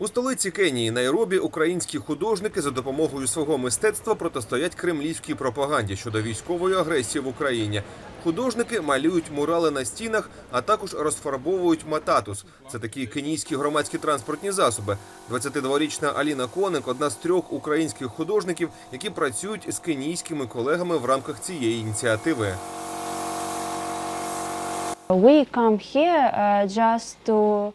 У столиці Кенії Найробі українські художники за допомогою свого мистецтва протистоять кремлівській пропаганді щодо військової агресії в Україні. Художники малюють мурали на стінах, а також розфарбовують мататус. Це такі кенійські громадські транспортні засоби. 22-річна Аліна Коник одна з трьох українських художників, які працюють з кенійськими колегами в рамках цієї ініціативи.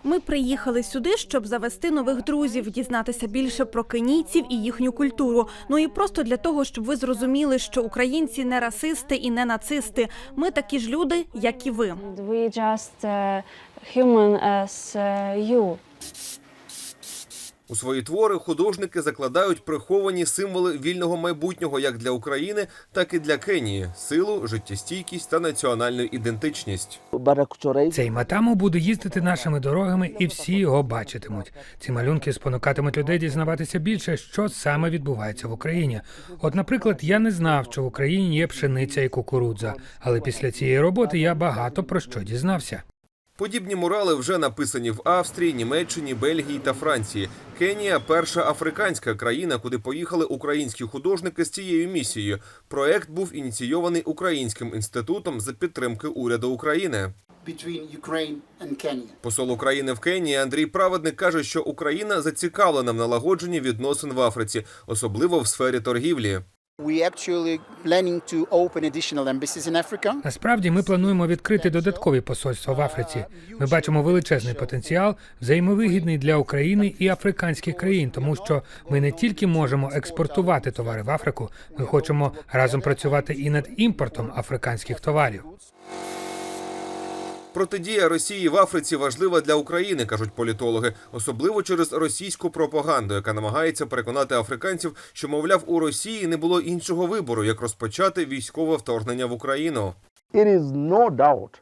Ми приїхали сюди, щоб завести нових друзів, дізнатися більше про кенійців і їхню культуру. Ну і просто для того, щоб ви зрозуміли, що українці не расисти і не нацисти. Ми такі ж люди, як і ви. we just uh, human as uh, you. У свої твори художники закладають приховані символи вільного майбутнього як для України, так і для Кенії силу, життєстійкість та національну ідентичність. Цей матаму буде їздити нашими дорогами, і всі його бачитимуть. Ці малюнки спонукатимуть людей дізнаватися більше, що саме відбувається в Україні. От, наприклад, я не знав, що в Україні є пшениця і кукурудза, але після цієї роботи я багато про що дізнався. Подібні мурали вже написані в Австрії, Німеччині, Бельгії та Франції. Кенія перша африканська країна, куди поїхали українські художники з цією місією. Проект був ініційований Українським інститутом за підтримки уряду України. Посол України в Кенії Андрій Праведник каже, що Україна зацікавлена в налагодженні відносин в Африці, особливо в сфері торгівлі. Насправді ми плануємо відкрити додаткові посольства в Африці. Ми бачимо величезний потенціал, взаємовигідний для України і африканських країн, тому що ми не тільки можемо експортувати товари в Африку, ми хочемо разом працювати і над імпортом африканських товарів. Протидія Росії в Африці важлива для України, кажуть політологи, особливо через російську пропаганду, яка намагається переконати африканців, що мовляв у Росії не було іншого вибору, як розпочати військове вторгнення в Україну. It is no doubt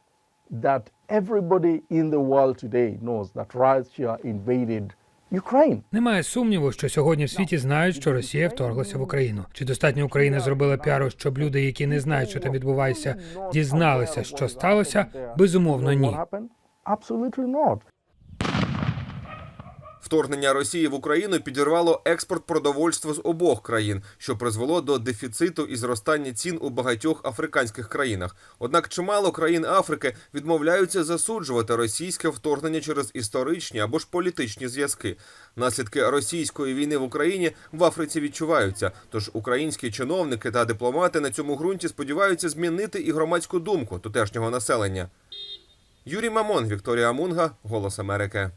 that everybody in the world today knows that Russia invaded. Немає сумніву, що сьогодні в світі знають, що Росія вторглася в Україну. Чи достатньо Україна зробила піару, щоб люди, які не знають, що там відбувається, дізналися, що сталося? Безумовно, ні. Вторгнення Росії в Україну підірвало експорт продовольства з обох країн, що призвело до дефіциту і зростання цін у багатьох африканських країнах. Однак чимало країн Африки відмовляються засуджувати російське вторгнення через історичні або ж політичні зв'язки. Наслідки російської війни в Україні в Африці відчуваються. Тож українські чиновники та дипломати на цьому ґрунті сподіваються змінити і громадську думку тутешнього населення. Юрій Мамон, Вікторія Мунга, Голос Америки.